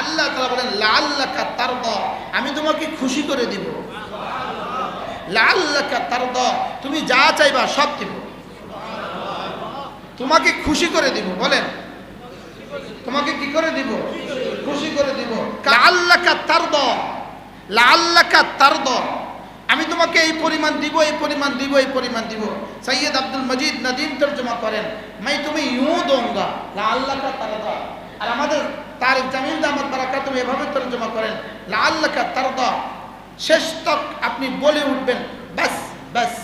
আল্লাহ তারা বলেন লাল্লাকা তার আমি তোমাকে খুশি করে দিব। লাল্লাকা তার তুমি যা চাইবা সব দিব। তোমাকে খুশি করে দিব, বলেন। তোমাকে কি করে দিব? খুশি করে দিব। লাল্লাকা তার লাল্লাকা তার আমি তোমাকে এই পরিমাণ দিব, এই পরিমাণ দিব, এই পরিমাণ দিব। সৈয়দ আব্দুল মজিদ নদীম তর্জমা করেন, মাই তুমি ইউ দোঙ্গা লা তারদা। আর আমাদের তার জামিল দামত বারাকা তুমি এভাবে তর্জমা করেন লা আল্লাহ কা তারদা। শেষ তক আপনি বলে উঠবেন, বাস বাস।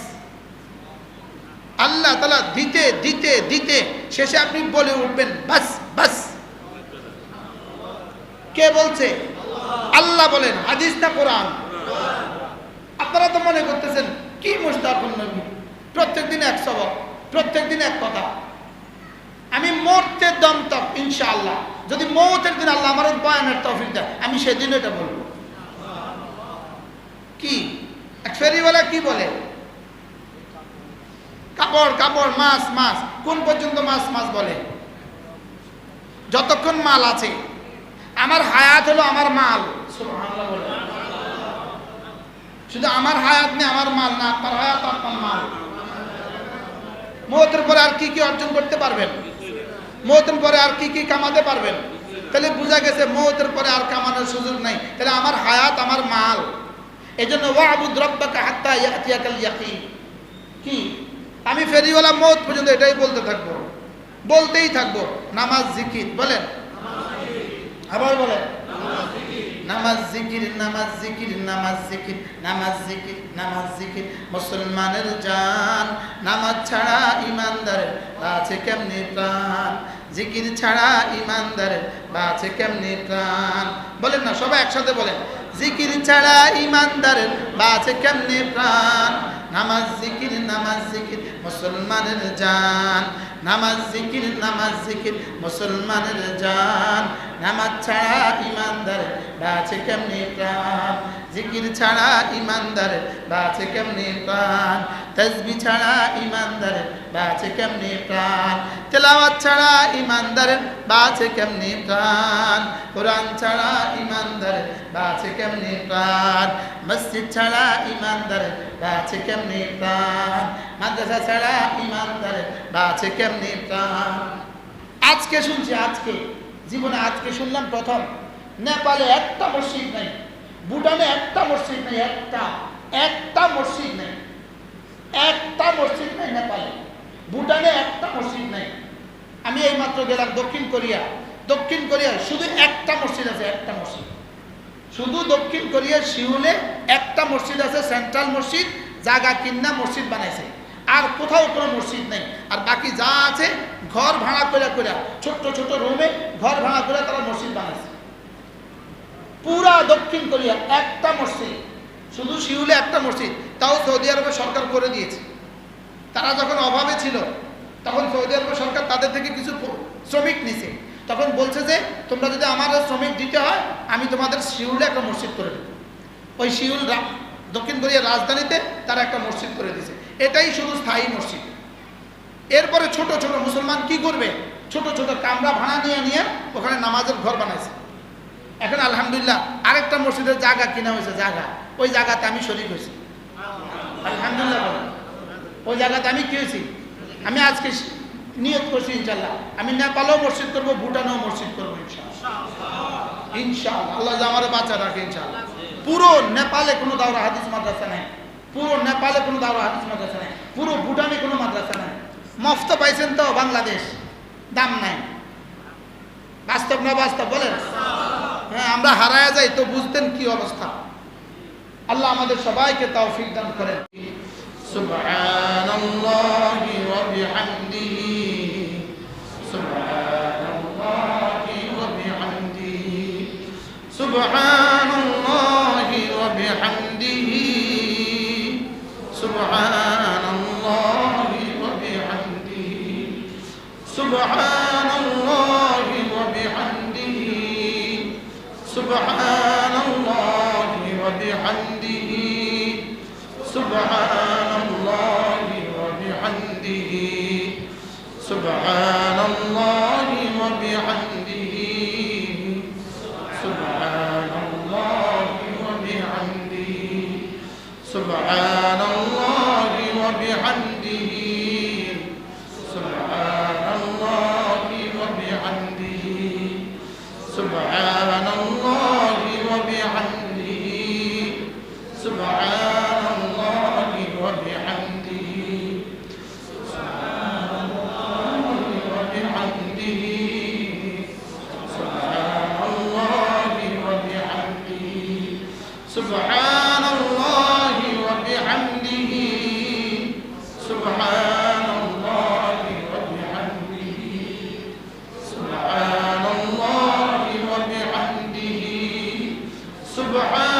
আল্লাহ তালা দিতে দিতে দিতে শেষে আপনি বলে উঠবেন, বাস বাস। কে বলছে? আল্লাহ বলেন, হাদিস না কোরআন? আপনারা তো মনে করতেছেন, কি মুস্তাফুল নবী? প্রত্যেক দিন এক সবক প্রত্যেক দিন এক কথা। আমি মরতে দম তক, ইনশাআল্লাহ। যদি মৌতের দিন আল্লাহ আমার বয়ানের তফিক দেয়, আমি সেদিন এটা বলব। কি? এক ফেরিওয়ালা কি বলে? কাপড় কাপড়, মাছ মাছ। কোন পর্যন্ত মাছ মাছ বলে? যতক্ষণ মাল আছে। আমার হায়াত হলো আমার মাল। শুধু আমার হায়াত নেই, আমার মাল না আপনার হায়াত আপনার মাল। মৌতের পরে আর কি কি অর্জন করতে পারবেন? মৌতের পরে আর কি কি কামাতে পারবেন? তাহলে বোঝা গেছে মৌতের পরে আর কামানোর সুযোগ নাই। তাহলে আমার হায়াত, আমার মাল। এই জন্য ও আবু হাত্তা ইয়াতিয়াকাল ইয়াকি কি? আমি ফেরিওয়ালা মৌত পর্যন্ত এটাই বলতে থাকব। বলতেই থাকব, নামাজ, জিকির, বলেন? আবার বলেন? নামাজ জিকির নামাজ জিকির নামাজ জিকির নামাজ জিকির নামাজ জিকির। মুসলমানের জান, নামাজ ছাড়া ইমানদারের আছে কেমনি প্রাণ? জিকির ছাড়া ইমানদারের বাঁচে কেমনি প্রাণ? বলেন না, সবাই একসাথে বলেন। জিকির ছাড়া ইমানদারের বাঁচে কেমনি প্রাণ? নামাজ জিকির নামাজ জিকির, মুসলমানের জান। নামাজ জিকির নামাজ জিকির, মুসলমানের জান। নামাজ ছাড়া ইমানদারের বাঁচে কেমনি প্রাণ? জিকির ছাড়া ইমানদারের বাঁচে কেমনি প্রাণ? তসবি ছাড়া ইমানদারের বাঁচে কেমনি প্রাণ? তেলাওয়াত ছাড়া ইমানদারের বাঁচে কেমনি প্রাণ? কোরআন ছাড়া ইমানদারের বাঁচে কেমনি প্রাণ? মসজিদ ছাড়া ইমানদারের বাঁচে কেমনি প্রাণ? মাদ্রাসা ছাড়া ইমানদারের বাঁচে কেমনি প্রাণ? আজকে শুনছি, আজকে। জীবনে আজকে শুনলাম প্রথম, নেপালে একটা মসজিদ নেই, ভুটানে একটা মসজিদ নেই, একটা একটা মসজিদ নেই, একটা মসজিদ নেই নেপালে, ভুটানে একটা মসজিদ নেই। আমি এই মাত্র গেলাম দক্ষিণ কোরিয়া দক্ষিণ কোরিয়া শুধু একটা মসজিদ আছে, একটা মসজিদ। শুধু দক্ষিণ কোরিয়ার শিউলে একটা মসজিদ আছে, সেন্ট্রাল মসজিদ, জাগা কিন্না মসজিদ বানাইছে। আর কোথাও কোনো মসজিদ নেই। আর বাকি যা আছে ঘর ভাড়া করে করে ছোট্ট ছোট রুমে ঘর ভাড়া করে তারা মসজিদ বানাইছে। পুরা দক্ষিণ কোরিয়া একটা মসজিদ, শুধু শিউলে একটা মসজিদ, তাও সৌদি আরবে সরকার করে দিয়েছে। তারা যখন অভাবে ছিল, তখন সৌদি আরব সরকার তাদের থেকে কিছু শ্রমিক নিছে। তখন বলছে যে, তোমরা যদি আমার শ্রমিক দিতে হয়, আমি তোমাদের শিউলে একটা মসজিদ করে দেবো। ওই শিউল দক্ষিণ কোরিয়ার রাজধানীতে তারা একটা মসজিদ করে দিয়েছে এটাই শুধু স্থায়ী মসজিদ। এরপরে ছোট ছোট মুসলমান কি করবে? ছোট ছোট কামরা ভাড়া নিয়ে নিয়ে ওখানে নামাজের ঘর বানাইছে। এখন আলহামদুলিল্লাহ আরেকটা মসজিদের জায়গা কিনা হয়েছে, জায়গা। ওই জায়গাতে আমি শরীর হয়েছি। আলহামদুলিল্লাহ ওই জায়গাতে আমি কি হয়েছি? আমি আজকে নিয়ত করছি ইনশাল্লাহ আমি নেপালেও মসজিদ করব, ভুটানেও মসজিদ করব ইনশাল্লাহ ইনশাল্লাহ আল্লাহ যে আমার বাচ্চা রাখে ইনশাল্লাহ পুরো নেপালে কোনো দাওরা হাদিস মাদ্রাসা নেই। পুরো নেপালে কোনো দাওরা হাদিস মাদ্রাসা নেই। পুরো ভুটানে কোনো মাদ্রাসা নেই। মফত পাইছেন তো বাংলাদেশ। দাম নাই। বাস্তব না বাস্তব, বলেন? হ্যাঁ আমরা হারায় যাই তো বুঝতেন কি অবস্থা। আল্লাহ আমাদের সবাইকে তাও দান করেন। সুবহানাল্লাহি ওয়া বিহামদিহি। সুবহানাল্লাহি بحمده سبحان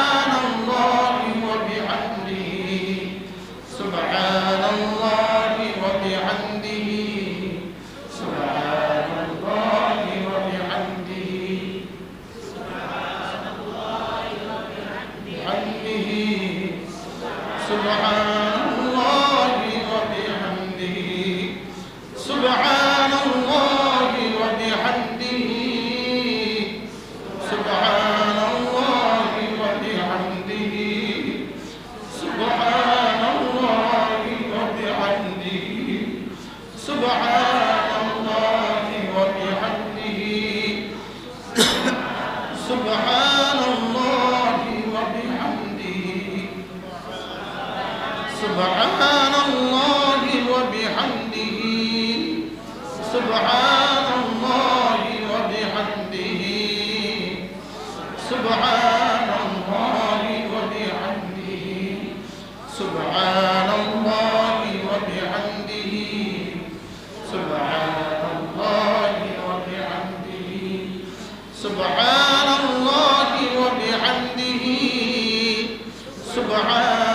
سبحانه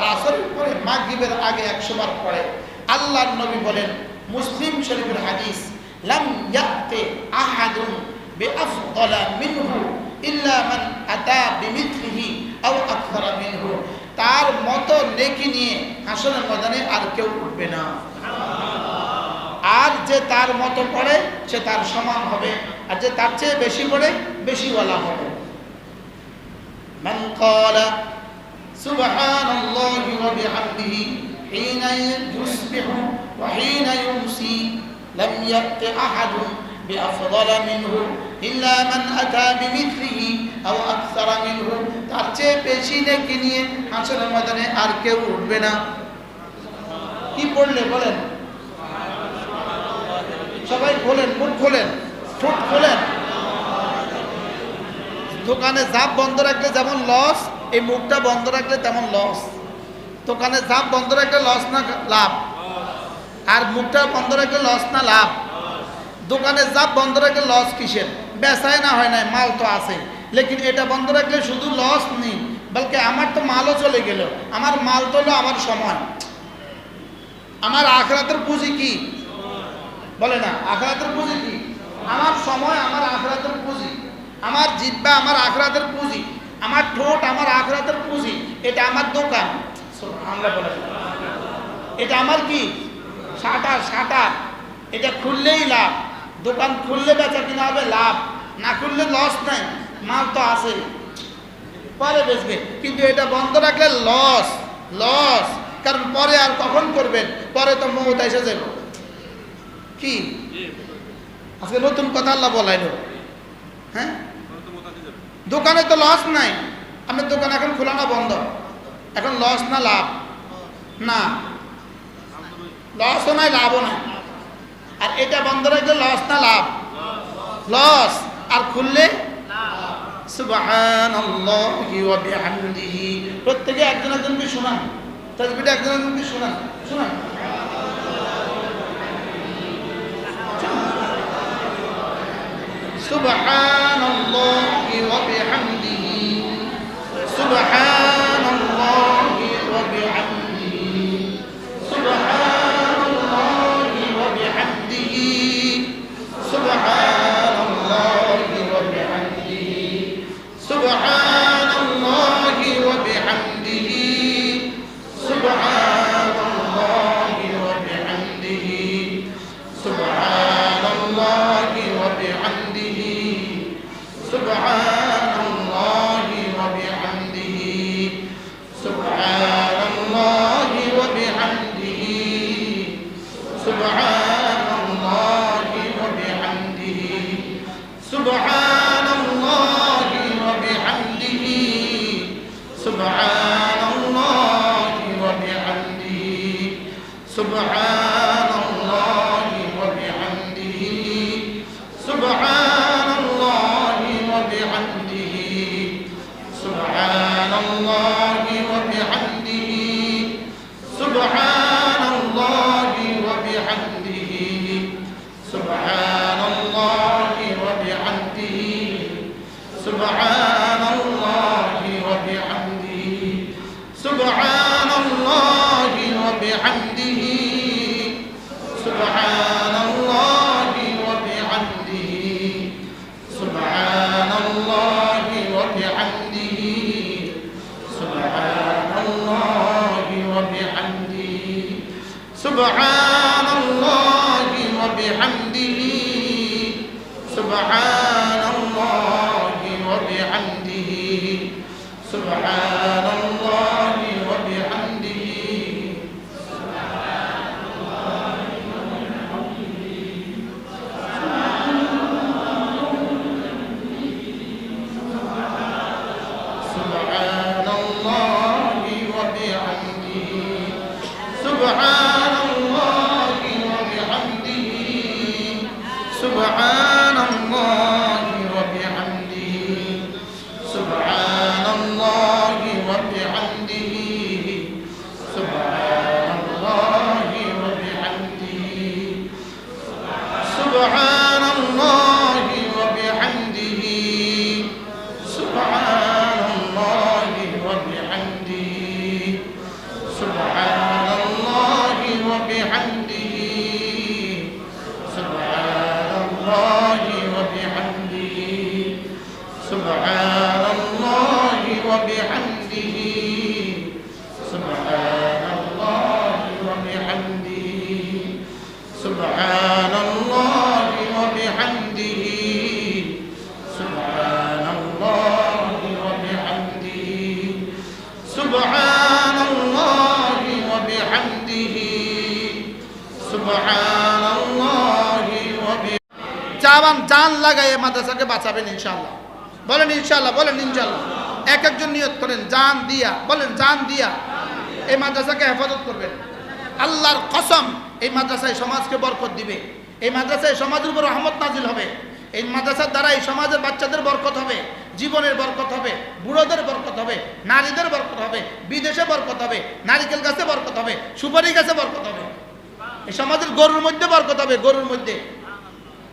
আর আসরের পরে মাগিবের আগে একশো বার পড়ে। আল্লাহ নবী বলেন, মুসলিম শরীফের হাদিস, লাম ইয়াতে আহাদুন তার মতো নেকি নিয়ে হাসনের ময়দানে আর কেউ উঠবে না। আর যে তার মতো পড়ে, সে তার সমান হবে। আর যে তার চেয়ে বেশি পড়ে বলা হবে। سبحان الله وبحمده حين يصبح وحين يمسي لم يأت أحد بأفضل منه إلا من أتى بمثله أو أكثر منه তার চেয়ে বেশি নেকি নিয়ে আসরের ময়দানে আর কেউ উঠবে না কি পড়লে বলেন সবাই খোলেন মুখ খোলেন ঠোঁট খোলেন দোকানে জাপ বন্ধ রাখলে যেমন লস এই মুখটা বন্ধ রাখলে তেমন লস দোকানে জাপ বন্ধ রাখলে লস না লাভ? আর মুখটা বন্ধ রাখলে লস না লাভ? দোকানে জাপ বন্ধ রাখলে লস কিসের? বেচায় না হয় না মাল তো আছে। লেকিন এটা বন্ধ রাখলে শুধু লস নেই, বলকে আমার তো মালও চলে গেল, আমার মাল তো হলো আমার সময়। আমার আখরাতের পুঁজি কি? বলে না, আখরাতের পুঁজি কি? আমার সময়, আমার আখরাতের পুঁজি। আমার জিব্বা, আমার আখরাতের পুঁজি। আমার ঠোঁট আমার আখরাতের পুঁজি এটা আমার দোকান। আমরা বলে এটা আমার কি? Shutter shutter. এটা খুললেই লাভ। দোকান খুললে বেচা কিনা হবে লাভ। না খুললে লস নাই। মাল তো আছে। পরে বেচবে। কিন্তু এটা বন্ধ রাখলে লস লস কারণ পরে আর কখন করবেন? পরে তো মৌত এসে যাবে। কি? আজকে নতুন কথা আল্লাহ বলাইলো। হ্যাঁ? দোকানে তো লস নাই। আপনার দোকান এখন খোলা না বন্ধ? এখন লস না লাভ? না। লসও নাই, লাভও নাই। আর এটা বন্ধ রাখলে লস না লাভ? লস আর খুললে? প্রত্যেকে একজন একজনকে শোনান। তাজবিটা একজন একজনকে শোনান। শোনান। সুবহানাল্লাহ। subhanahu سبحان سبحان وبحمده سبحان الله وبحمده سبحان الله وبحمده سبحان الله وبحمده سبحان الله وبحمده سبحان الله وبحمده চা জাবান জান লাগাই এই মাদ্রাসাকে বাঁচাবেন ইনশাল্লাহ বলেন ইনশাল্লাহ বলেন ইনশাল্লাহ এক একজন নিয়ত করেন, জান দিয়া, বলেন, জান দিয়া। এই মাদ্রাসাকে হেফাজত করবেন। আল্লাহর কসম, এই মাদ্রাসায় সমাজকে বরকত দিবে। এই মাদ্রাসায় সমাজের উপর রহমত নাজিল হবে। এই মাদ্রাসার দ্বারা এই সমাজের বাচ্চাদের বরকত হবে, জীবনের বরকত হবে, বুড়োদের বরকত হবে, নারীদের বরকত হবে, বিদেশে বরকত হবে, নারিকেল গাছে বরকত হবে, সুপারি গাছে বরকত হবে। এই সমাজের গরুর মধ্যে বরকত হবে, গরুর মধ্যে।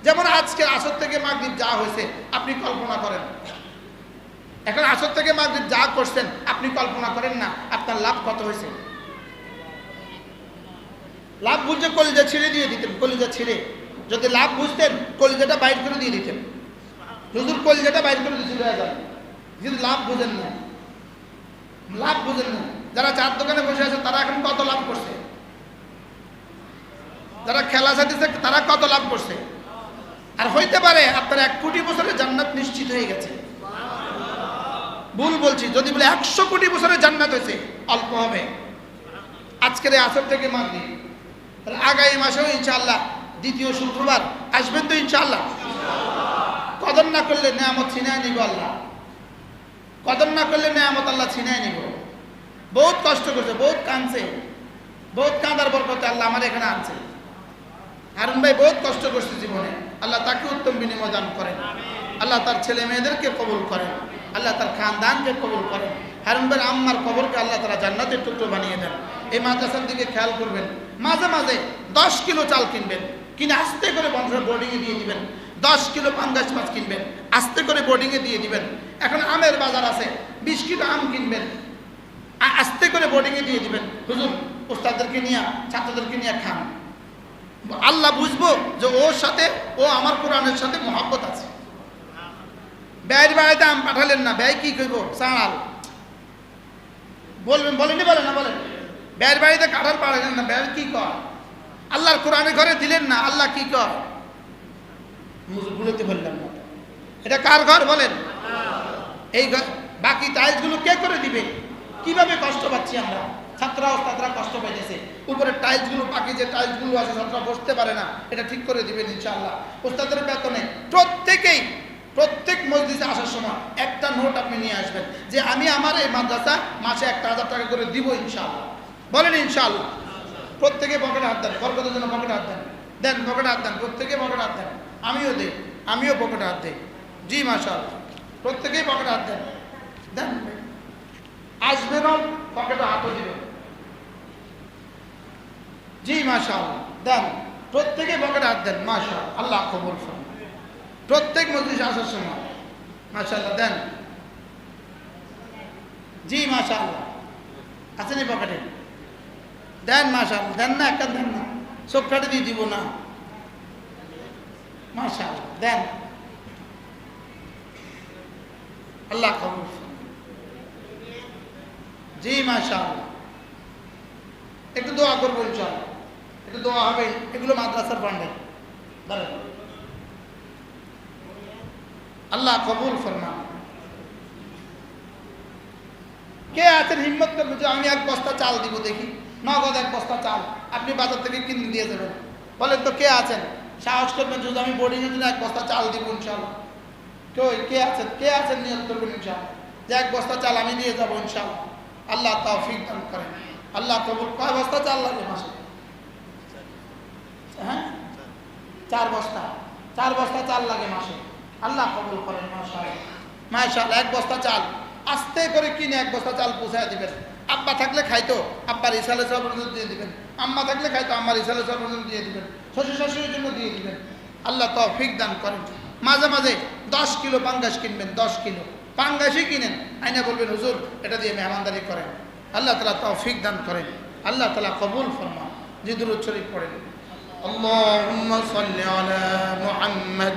যেমন আজকে আসর থেকে মাগরীব যা হয়েছে, আপনি কল্পনা করেন এখন আসর থেকে মাগরীব যা করছেন, আপনি কল্পনা করেন না আপনার লাভ কত হয়েছে? লাভ বুঝে কলিজা ছিঁড়ে দিয়ে দিতেন, কলিজা ছিঁড়ে। যদি লাভ বুঝতেন, কলিজাটা বাইর করে দিয়ে দিতেন। হুজুর, কলিজাটা বাইর করে দিয়েছিল কিন্তু লাভ বুঝেন না। লাভ বুঝেন না। যারা চার দোকানে বসে আছে, তারা এখন কত লাভ করছে? যারা খেলা চাইতেছে তারা কত লাভ করছে? আর হইতে পারে, আপনার এক কোটি বছরের জান্নাত নিশ্চিত হয়ে গেছে। ভুল বলছি, যদি বলে একশো কোটি বছরের জান্নাত হয়েছে, অল্প হবে। আজকের এই আসর থেকে মানলি তাহলে আগামী মাসেও ইনশাআল্লাহ দ্বিতীয় শুক্রবার আসবেন তো ইনশাআল্লাহ? কদর না করলে নেয়ামত ছিনায় নিব আল্লাহ। কদর না করলে নেয়ামত আল্লাহ ছিনায় নিব। বহুত কষ্ট করছে, বহুত কাঁদছে। বহুত কাঁদার বরকতে আল্লাহ আমার এখানে আনছে। হারুন ভাই বহুত কষ্ট করছে জীবনে। আল্লাহ তাকে উত্তম বিনিময় দান করেন। আল্লাহ তার ছেলে মেয়েদেরকে কবুল করেন। আল্লাহ তার খানদানকে কবুল করেন। হারুন আম্মার কবরকে আল্লাহ তারা জান্নাতের টুকরো বানিয়ে দেন। এই মাদ্রাসার দিকে খেয়াল করবেন, মাঝে মাঝে দশ কিলো চাল কিনবেন, কিনে আস্তে করে বন্ধুরা বোর্ডিংয়ে দিয়ে দিবেন। দশ কিলো পাঙ্গাস মাছ কিনবেন, আস্তে করে বোর্ডিংয়ে দিয়ে দিবেন। এখন আমের বাজার আছে, বিশ কিলো আম কিনবেন আস্তে করে বোর্ডিংয়ে দিয়ে দিবেন। হুজুর, ওস্তাদদেরকে নিয়ে, ছাত্রদেরকে নিয়ে খান। আল্লাহ বুঝব যে ওর সাথে, ও আমার কোরআনের সাথে মহাব্বত আছে। ব্যয়ের বাড়িতে আম পাঠালেন না, ব্যয় কি করব চাঁড়াল বলবেন বলেনি বলেন না বলেন? ব্যয়ের বাড়িতে কাঁঠাল পাঠালেন না ব্যয় কি কর আল্লাহর কোরআনের ঘরে দিলেন না, আল্লাহ কি কর বুঝতে বললাম না। এটা কার ঘর বলেন? এই ঘর- বাকি টাইলসগুলো কে করে দিবে? কীভাবে কষ্ট পাচ্ছি আমরা? ছাত্ররা ওস্তাদরা কষ্ট পাইতেছে। উপরে টাইলসগুলো, বাকি যে টাইলসগুলো আছে, ছাত্ররা বসতে পারে না। এটা ঠিক করে দিবেন ইনশাআল্লাহ। ওস্তাদের বেতনে প্রত্যেকেই প্রত্যেক মসজিদে আসার সময় একটা নোট আপনি নিয়ে আসবেন যে আমি আমার এই মাদ্রাসা মাসে একটা হাজার টাকা করে দিব ইনশাআল্লাহ। বলেন ইনশাআল্লাহ। প্রত্যেকে পকেটে হাত দেন, বরকতের জন্য পকেটে হাত দেন। দেন, পকেটে হাত দেন, প্রত্যেকে পকেটে হাত দেন। আমিও দিই, আমিও পকেটে হাত দিই। জি মাশাল প্রত্যেকেই পকেটে হাত দেন। দেন। আসবেন পকেটে হাতও দিবেন জি মাশাল দেন, প্রত্যেকে পকেটে হাত দেন মাশাল আল্লাহ কবুল প্রত্যেক মজলিস আসার সময়। মাশাল্লাহ দেন। জি মাশাল্লাহ আছেন এই পকেটে দেন মাশাল দেন না, একটা দেন না। চোখ কাটে দিয়ে দিব না। মাশাল দেন। আল্লাহ খবর জি মাশাল একটু দোয়া করব, ইনশাআল্লাহ। একটু দোয়া হবে, এগুলো মাদ্রাসার ফান্ডে দাঁড়ান। আল্লাহ কবুল ফরমান। কে আছেন হিম্মত করবে যে আমি এক বস্তা চাল দিব দেখি? নগদ এক বস্তা চাল। আপনি বাজার থেকে কিনে দিয়ে দেবেন বলেন তো কে আছেন? সাহস করবেন যদি আমি বোর্ডিংয়ের জন্য এক বস্তা চাল দিব ইনশাল্লাহ কেউ কে আছেন? কে আছেন নিয়ত করবেন ইনশাল্লাহ যে এক বস্তা চাল আমি দিয়ে যাব ইনশাল্লাহ আল্লাহ তৌফিক দান করেন। আল্লাহ কবুল কয় বস্তা চাল লাগে মাসে? হ্যাঁ? চার বস্তা। চার বস্তা চাল লাগে মাসে। আল্লাহ কবুল করেন মাশাআল্লাহ মাশাআল্লাহ এক বস্তা চাল আস্তে করে কিনে এক বস্তা চাল পৌঁছায় দিবেন আব্বা থাকলে খাইতো আব্বার ইসালে সব পর্যন্ত দিয়ে দিবেন আম্মা থাকলে খাইতো আম্মার ইসালে সব পর্যন্ত দিয়ে দিবেন শ্বশুর শাশুড়ির জন্য দিয়ে দিবেন আল্লাহ তৌফিক দান করেন মাঝে মাঝে দশ কিলো পাঙ্গাস কিনবেন দশ কিলো পাঙ্গাসই কিনেন আইনা বলবেন হুজুর এটা দিয়ে মেহমানদারি করেন আল্লাহ তালা তৌফিক দান করেন আল্লাহ তালা কবুল ফরমান জিদুর শরীফ পড়েন اللهم صل على محمد